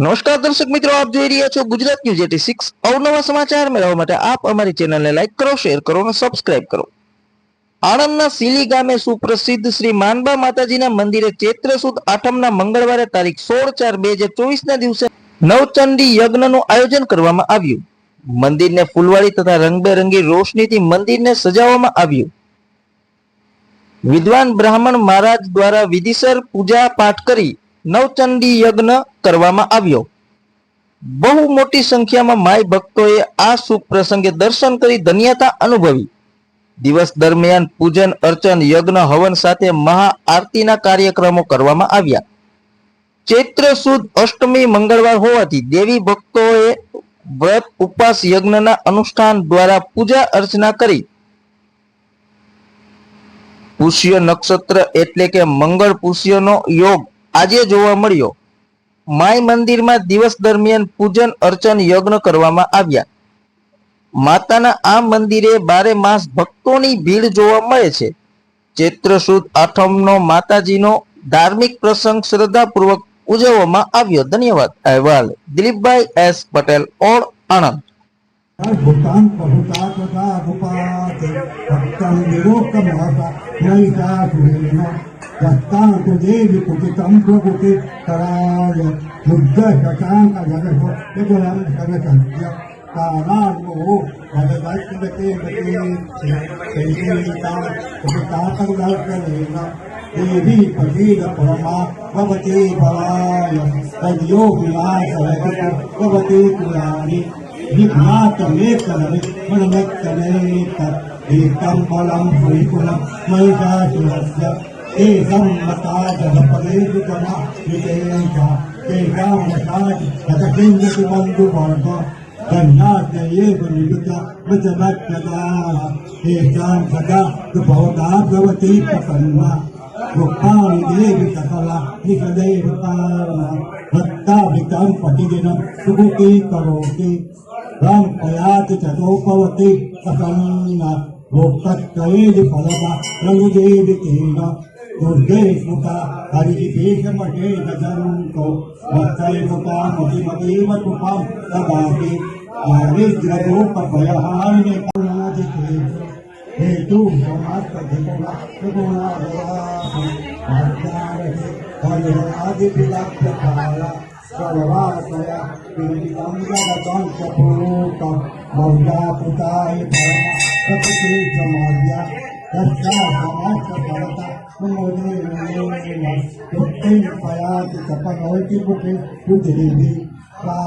નમસ્કાર દર્શક મિત્રો, આપ જોઈ રહ્યા છો ગુજરાત ન્યૂઝ એટી સિક્સ. અવનવા સમાચાર મેળવવા માટે આપ અમારી ચેનલને લાઈક કરો, શેર કરો અને સબસ્ક્રાઇબ કરો. આણંદના સીલી ગામે સુપ્રસિદ્ધ શ્રી માનબા માતાજીના મંદિરે ચૈત્ર સુદ આઠમના મંગળવારે તારીખ સોળ ચાર બે હજાર ચોવીસના દિવસે નવચંડી યજ્ઞનું આયોજન કરવામાં આવ્યું. મંદિરને ફૂલવાળી તથા રંગબેરંગી રોશનીથી મંદિરને સજાવવામાં આવ્યું. વિદ્વાન બ્રાહ્મણ મહારાજ દ્વારા વિધિસર પૂજા પાઠ કરી નવચંડી યજ્ઞ કરવામાં આવ્યો. બહુ મોટી સંખ્યામાં માય ભક્તોએ આ શુભ પ્રસંગે દર્શન કરી ધન્યતા અનુભવી. દિવસ દરમિયાન પૂજન, અર્ચન, યજ્ઞ, હવન સાથે મહા આરતીના કાર્યક્રમો કરવામાં આવ્યા. ચૈત્ર સુદ અષ્ટમી મંગળવાર હોવાથી દેવી ભક્તોએ વ્રત, ઉપવાસ, યજ્ઞના અનુષ્ઠાન દ્વારા પૂજા અર્ચના કરી. પુષ્ય નક્ષત્ર એટલે કે મંગળ પુષ્યનો યોગ આજે જોવા મળ્યો. માય મંદિરમાં દિવસ દરમિયાન પૂજન, અર્ચન, યજ્ઞ કરવામાં આવ્યા. માતાના આ મંદિરે બારે માસ ભક્તોની ભીડ જોવા મળે છે. ચૈત્ર સુદ આઠમનો માતાજીનો ધાર્મિક પ્રસંગ શ્રદ્ધાપૂર્વક ઉજવવામાં આવ્યો. ધન્યવાદ. અહેવાલ દિલીપભાઈ S Patel, ઓળ Anand. datang aku jadi aku kamu aku ke cara ya muda kacang ada ada kok dia jalan karena kan dia tanah mau ada baik kita ke ke sehingga kita kita akan dapat lena देवी पटीर परमा भगवती भवाय तद्यो विलास भगवती कुलारी विघातमेकरवि मनमत्तमेकम् एकम् बलम् परिकुलम् महिषासुरस्य મહિષાસુરસ્ય એકમ મતાજપદે વિગમા વિજયેશા એકમ મતાજ તદકિંજતિ બંધુ વર્ગ ધન્યાત્યયેવ નિમિત્ત વચમત્યદા એકાં સદા ભવતા ભવતી પ્રસન્ના રૂપાણી દેવી સકલા નિષદેવ કારણા ભક્તાભિતં પતિદિनं સુભુતિ કરોતિ રામ પયાત ચતોપવતિ પ્રસન્ના ભોક્તત્વૈજ ફલમાં રંગદેવી તેન દુર્ગે સ્મૃતા હરિભીષમટે ગજંતો વત્સય કૃપા મતિમતીવ કૃપાં દદાતિ દારિદ્ર્યરૂપભયહારિણે કરુણાધિકે हेतु समाप्त धिपुना त्रिगुणा भवाहि आज्ञारहे हरिहरादि विलप्य काला सर्वासया पीडितं जगतं च पूतं मौजा पुताय परम प्रकृति समाद्या तस्या समाप्त भवता eu tenho falado que para nós temos que poder para